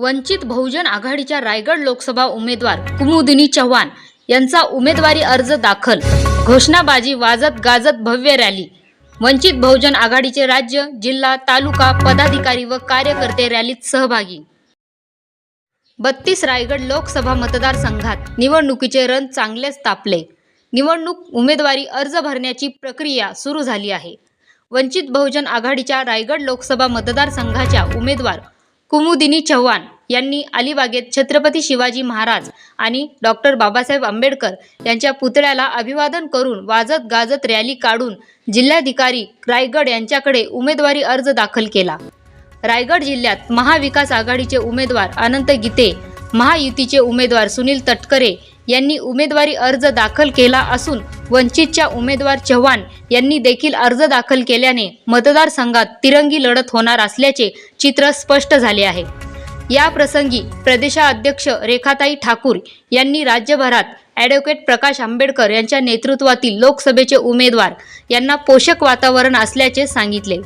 वंचित बहुजन आघाडीच्या रायगड लोकसभा उमेदवार कुमुदिनी चव्हाण यांचा उमेदवारी अर्ज दाखल. घोषणाबाजी वाजत गाजत भव्य रॅली. वंचित बहुजन आघाडीचे राज्य जिल्हा तालुका पदाधिकारी व कार्यकर्ते रॅलीत सहभागी. बत्तीस रायगड लोकसभा मतदारसंघात निवडणुकीचे रण चांगलेच तापले. निवडणूक उमेदवारी अर्ज भरण्याची प्रक्रिया सुरू झाली आहे. वंचित बहुजन आघाडीच्या रायगड लोकसभा मतदारसंघाच्या उमेदवार कुमुदिनी चव्हाण यांनी अलिबागेत छत्रपती शिवाजी महाराज आणि डॉक्टर बाबासाहेब आंबेडकर यांच्या पुतळ्याला अभिवादन करून वाजत गाजत रॅली काढून जिल्हाधिकारी रायगड यांच्याकडे उमेदवारी अर्ज दाखल केला. रायगड जिल्ह्यात महाविकास आघाडीचे उमेदवार अनंत गीते महायुतीचे उमेदवार सुनील तटकरे यांनी उमेदवारी अर्ज दाखल केला असून वंचितच्या उमेदवार चव्हाण यांनी देखील अर्ज दाखल केल्याने मतदारसंघात तिरंगी लढत होणार असल्याचे चित्र स्पष्ट झाले आहे. या प्रसंगी प्रदेशाध्यक्ष रेखाताई ठाकूर यांनी राज्यभरात ॲडव्होकेट प्रकाश आंबेडकर यांच्या नेतृत्वातील लोकसभेचे उमेदवार यांना पोषक वातावरण असल्याचे सांगितले.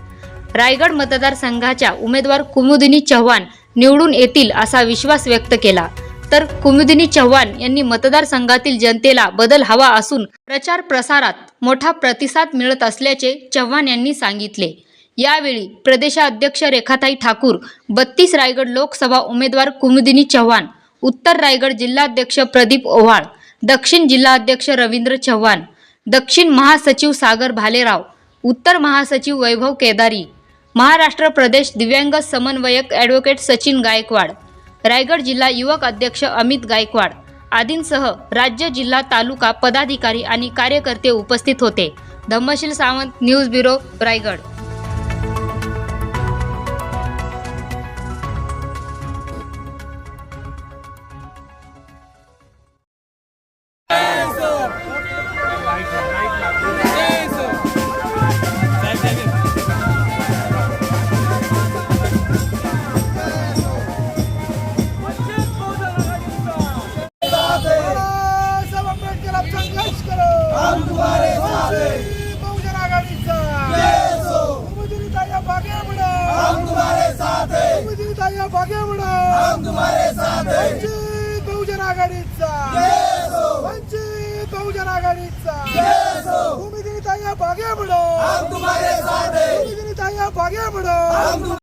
रायगड मतदारसंघाच्या उमेदवार कुमुदिनी चव्हाण निवडून येतील असा विश्वास व्यक्त केला. तर कुमुदिनी चव्हाण यांनी मतदारसंघातील जनतेला बदल हवा असून प्रचार प्रसारात मोठा प्रतिसाद मिळत असल्याचे चव्हाण यांनी सांगितले. यावेळी प्रदेशाध्यक्ष रेखाताई ठाकूर बत्तीस रायगड लोकसभा उमेदवार कुमुदिनी चव्हाण उत्तर रायगड जिल्हाध्यक्ष प्रदीप ओव्हाळ दक्षिण जिल्हाध्यक्ष रवींद्र चव्हाण दक्षिण महासचिव सागर भालेराव उत्तर महासचिव वैभव केदारी महाराष्ट्र प्रदेश दिव्यांग समन्वयक ॲडव्होकेट सचिन गायकवाड रायगड जिल्हा युवक अध्यक्ष अमित गायकवाड. आदींसह राज्य जिल्हा तालुका पदाधिकारी आणि कार्यकर्ते उपस्थित होते. Dhammasheel Sawant news bureau Raigad. वंचित बहुजन आघाडीचा. वंचित बहुजन आघाडीचा. कुमुदिनीताई भागे म्हणा हम तुम्हारे साथ हैं कुमुदिनीताई भागे म्हणा